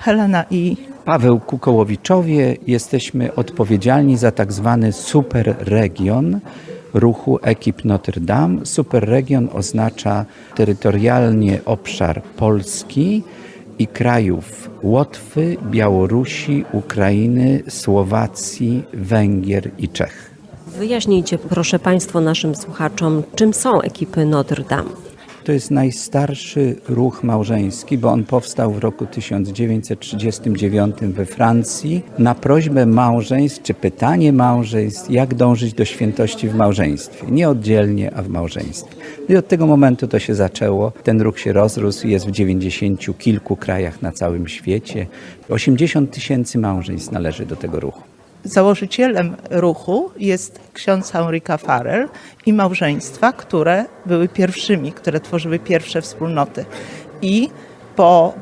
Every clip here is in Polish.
Helena i Paweł Kukołowiczowie jesteśmy odpowiedzialni za tak zwany superregion ruchu Ekip Notre Dame. Superregion oznacza terytorialnie obszar Polski i krajów Łotwy, Białorusi, Ukrainy, Słowacji, Węgier i Czech. Wyjaśnijcie proszę Państwo naszym słuchaczom, czym są ekipy Notre Dame. To jest najstarszy ruch małżeński, bo on powstał w roku 1939 we Francji na prośbę małżeństw, czy pytanie małżeństw, jak dążyć do świętości w małżeństwie. Nie oddzielnie, a w małżeństwie. I od tego momentu to się zaczęło. Ten ruch się rozrósł, jest w 90 kilku krajach na całym świecie. 80 tysięcy małżeństw należy do tego ruchu. Założycielem ruchu jest ksiądz Henryka Farrell i małżeństwa, które były pierwszymi, które tworzyły pierwsze wspólnoty. I po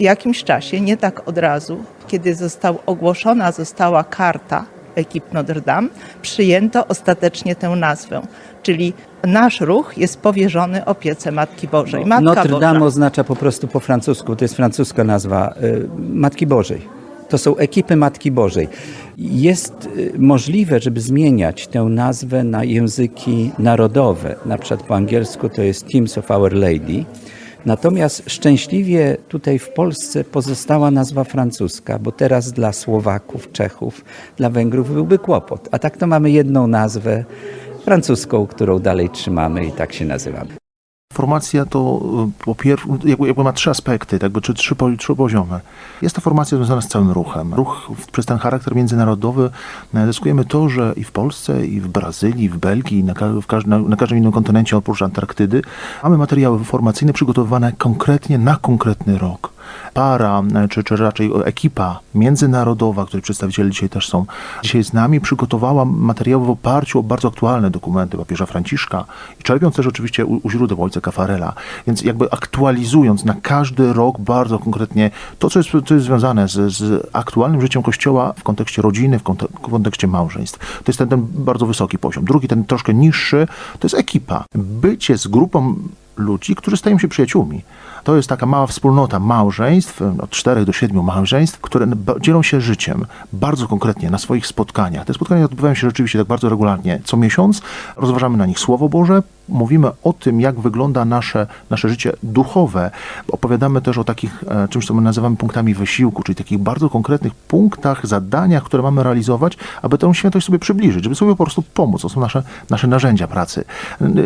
jakimś czasie, nie tak od razu, kiedy został ogłoszona została karta ekip Notre Dame, przyjęto ostatecznie tę nazwę. Czyli nasz ruch jest powierzony opiece Matki Bożej. Matka Notre Boża. Dame oznacza po prostu po francusku, to jest francuska nazwa y, Matki Bożej. To są ekipy Matki Bożej. Jest y, możliwe, żeby zmieniać tę nazwę na języki narodowe. Na przykład po angielsku to jest Teams of Our Lady. Natomiast szczęśliwie tutaj w Polsce pozostała nazwa francuska, bo teraz dla Słowaków, Czechów, dla Węgrów byłby kłopot. A tak to mamy jedną nazwę francuską, którą dalej trzymamy i tak się nazywamy. Formacja to y, po pierwsze, jakby, jakby ma trzy aspekty, jakby, czy trzy, trzy poziomy. Jest to formacja związana z całym ruchem. Ruch przez ten charakter międzynarodowy e, zyskujemy to, że i w Polsce, i w Brazylii, w Belgii, na, w na, na każdym innym kontynencie oprócz Antarktydy mamy materiały formacyjne przygotowywane konkretnie na konkretny rok. Para, e, czy, czy raczej ekipa międzynarodowa, której przedstawiciele dzisiaj też są, dzisiaj z nami, przygotowała materiały w oparciu o bardzo aktualne dokumenty papieża Franciszka i czerpiąc też oczywiście u, u źródeł ojca Kafarela. Więc jakby aktualizując na każdy rok bardzo konkretnie to, co jest, co jest związane z, z aktualnym życiem Kościoła w kontekście rodziny, w, konte, w kontekście małżeństw. To jest ten, ten bardzo wysoki poziom. Drugi, ten troszkę niższy, to jest ekipa. Bycie z grupą ludzi, którzy stają się przyjaciółmi. To jest taka mała wspólnota małżeństw, od czterech do siedmiu małżeństw, które dzielą się życiem bardzo konkretnie na swoich spotkaniach. Te spotkania odbywają się rzeczywiście tak bardzo regularnie. Co miesiąc rozważamy na nich Słowo Boże, mówimy o tym, jak wygląda nasze, nasze życie duchowe. Opowiadamy też o takich e, czymś, co my nazywamy punktami wysiłku, czyli takich bardzo konkretnych punktach, zadaniach, które mamy realizować, aby tę świętość sobie przybliżyć, żeby sobie po prostu pomóc. To są nasze, nasze narzędzia pracy.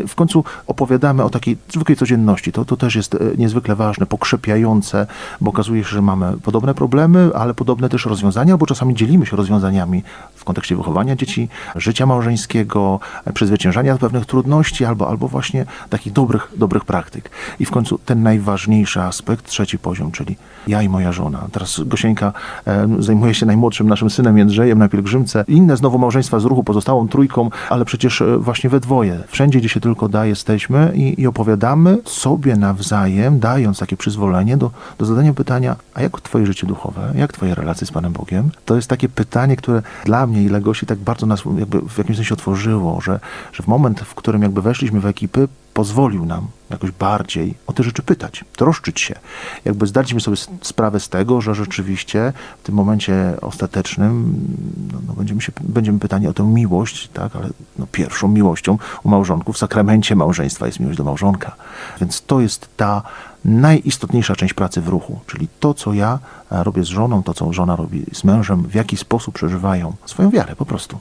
W końcu opowiadamy o takiej zwykłej codzienności. To, to też jest e, niezwykle ważne, pokrzepiające, bo okazuje się, że mamy podobne problemy, ale podobne też rozwiązania, bo czasami dzielimy się rozwiązaniami w kontekście wychowania dzieci, życia małżeńskiego, e, przezwyciężania pewnych trudności albo, albo właśnie takich dobrych, dobrych praktyk. I w końcu ten najważniejszy aspekt, trzeci poziom, czyli ja i moja żona. Teraz Gosieńka e, zajmuje się najmłodszym naszym synem Jędrzejem na pielgrzymce. Inne znowu małżeństwa z ruchu pozostałą trójką, ale przecież e, właśnie we dwoje. Wszędzie, gdzie się tylko da, jesteśmy i, i opowiadamy sobie nawzajem, dając takie przyzwolenie do, do zadania pytania, a jak twoje życie duchowe, jak twoje relacje z Panem Bogiem? To jest takie pytanie, które dla mnie i dla Gosi tak bardzo nas jakby w jakimś sensie otworzyło, że, że w moment, w którym jakby weszliśmy w ekipy, pozwolił nam jakoś bardziej o te rzeczy pytać, troszczyć się. Jakby zdaliśmy sobie sprawę z tego, że rzeczywiście w tym momencie ostatecznym no, no będziemy, się, będziemy pytani o tę miłość, tak, ale no, pierwszą miłością u małżonków w sakramencie małżeństwa jest miłość do małżonka. Więc to jest ta najistotniejsza część pracy w ruchu, czyli to, co ja e, robię z żoną, to, co żona robi z mężem, w jaki sposób przeżywają swoją wiarę po prostu.